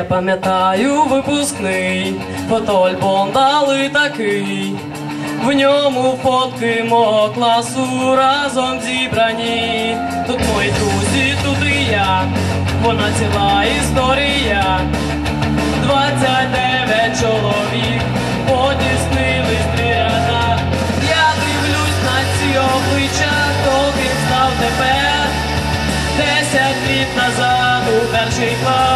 пам'ятаю випускний, фотоальбом дали такий. В ньому фотки мого класу разом зібрані. Тут мої друзі, тут і я, вона ціла історія. 29 чоловік потіснились три ряда. Я дивлюсь на ці обличчя, хто ким став тепер. Десять літ назад у перший клас.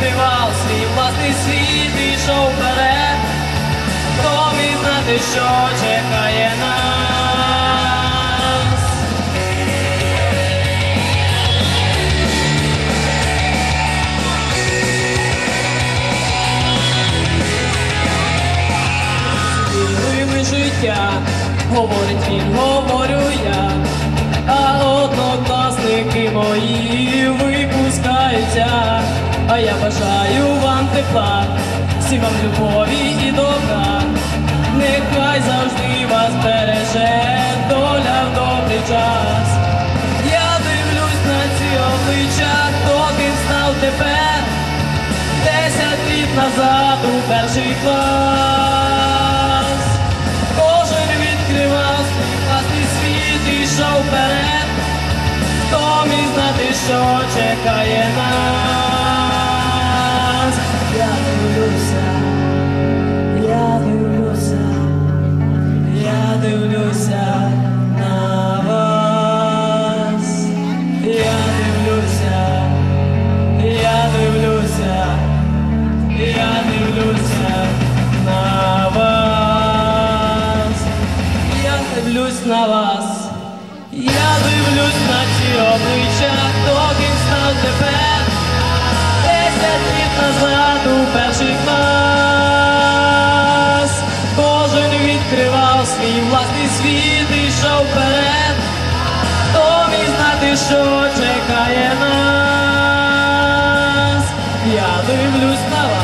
Відкривав свій власний світ і йшов вперед. Хто міг знати, що чекає нас? Цілими життя, говорить він, говорю я, а однокласники а я бажаю вам тепла, всім вам любові і добра, нехай завжди вас береже доля в добрий час. Я дивлюсь на ці обличчя, хто ким став тепер. Десять літ назад у перший клас Кожен відкривав свій власний світ і йшов вперед Хто міг знати, що чекає нас дивлюся на вас. Я дивлюся я дивлюся, я дивлюся на вас, я дивлюсь на вас, я дивлюсь на ці обличчя, хто став тепер, десять літ назад вперед, то знати, що чекає нас. Я дивлюсь на вас.